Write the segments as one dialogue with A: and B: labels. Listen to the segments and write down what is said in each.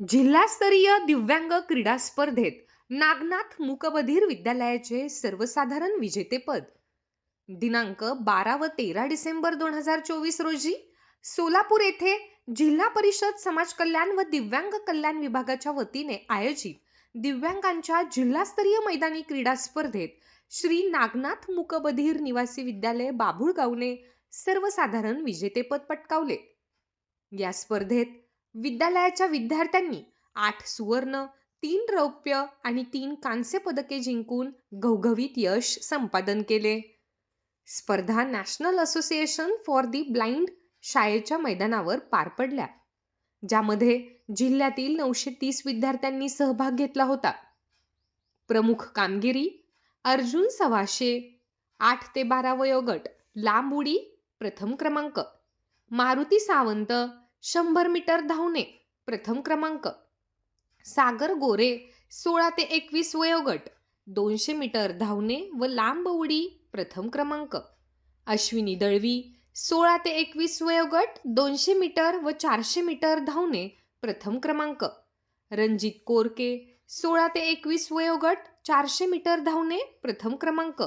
A: जिल्हास्तरीय दिव्यांग क्रीडा स्पर्धेत नागनाथ मूकबधीर विद्यालयाचे सर्वसाधारण विजेतेपद दिनांक बारा व तेरा डिसेंबर दोन हजार चोवीस रोजी सोलापूर येथे जिल्हा परिषद समाज कल्याण व दिव्यांग कल्याण विभागाच्या वतीने आयोजित दिव्यांगांच्या जिल्हास्तरीय मैदानी क्रीडा स्पर्धेत श्री नागनाथ मूकबधीर निवासी विद्यालय बाभुळगावने सर्वसाधारण विजेतेपद पटकावले. या स्पर्धेत विद्यालयाच्या विद्यार्थ्यांनी आठ सुवर्ण तीन रौप्य आणि तीन कांस्य पदके जिंकून घवघवीत यश संपादन केले. स्पर्धा national association for the blind शाळेच्या मैदानावर पार पडल्या ज्यामध्ये जिल्ह्यातील नऊशे तीस विद्यार्थ्यांनी सहभाग घेतला होता. प्रमुख कामगिरी अर्जुन सव्वाशे आठ ते बारा वयोगट लांब उडी प्रथम क्रमांक मारुती सावंत शंभर मीटर धावणे प्रथम क्रमांक. सागर गोरे सोळा ते एकवीस वयोगट दोनशे मीटर धावणे व लांब उडी प्रथम क्रमांक. अश्विनी दळवी सोळा ते एकवीस वयोगट दोनशे मीटर व चारशे मीटर धावणे प्रथम क्रमांक. रणजित कोरके सोळा ते एकवीस वयोगट चारशे मीटर धावणे प्रथम क्रमांक.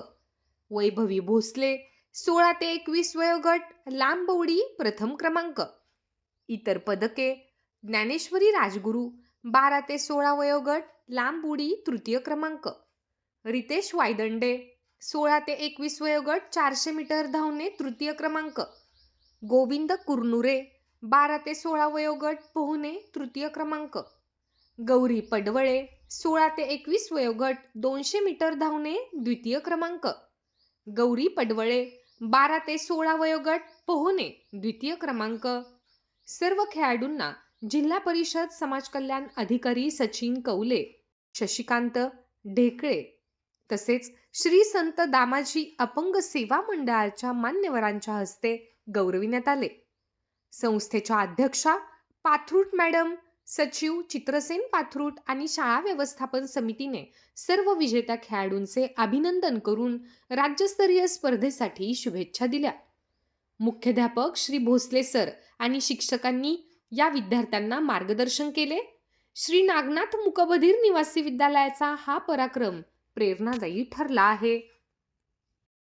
A: वैभवी भोसले सोळा ते एकवीस वयोगट लांब उडी प्रथम क्रमांक. इतर पदके ज्ञानेश्वरी राजगुरू बारा ते सोळा वयोगट लांब उडी तृतीय क्रमांक. रितेश वायदंडे सोळा ते एकवीस वयोगट चारशे मीटर धावणे तृतीय क्रमांक. गोविंद कुरनुरे बारा ते सोळा वयोगट पोहणे तृतीय क्रमांक. गौरी पडवळे सोळा ते एकवीस वयोगट दोनशे मीटर धावणे द्वितीय क्रमांक. गौरी पडवळे बारा ते सोळा वयोगट पोहणे द्वितीय क्रमांक. सर्व खेळाडूंना जिल्हा परिषद समाज कल्याण अधिकारी सचिन कौले शशिकांत ढेकळे तसेच श्री संत दामाजी अपंग सेवा मंडळाच्या मान्यवरांच्या हस्ते गौरविण्यात आले. संस्थेच्या अध्यक्षा पाथरूट मॅडम सचिव चित्रसेन पाथरूट आणि शाळा व्यवस्थापन समितीने सर्व विजेत्या खेळाडूंचे अभिनंदन करून राज्यस्तरीय स्पर्धेसाठी शुभेच्छा दिल्या. मुख्याध्यापक श्री भोसले सर आणि शिक्षकांनी या विद्यार्थ्यांना मार्गदर्शन केले. श्री नागनाथ मुकबधीर निवासी विद्यालयाचा हा पराक्रम प्रेरणादायी ठरला आहे.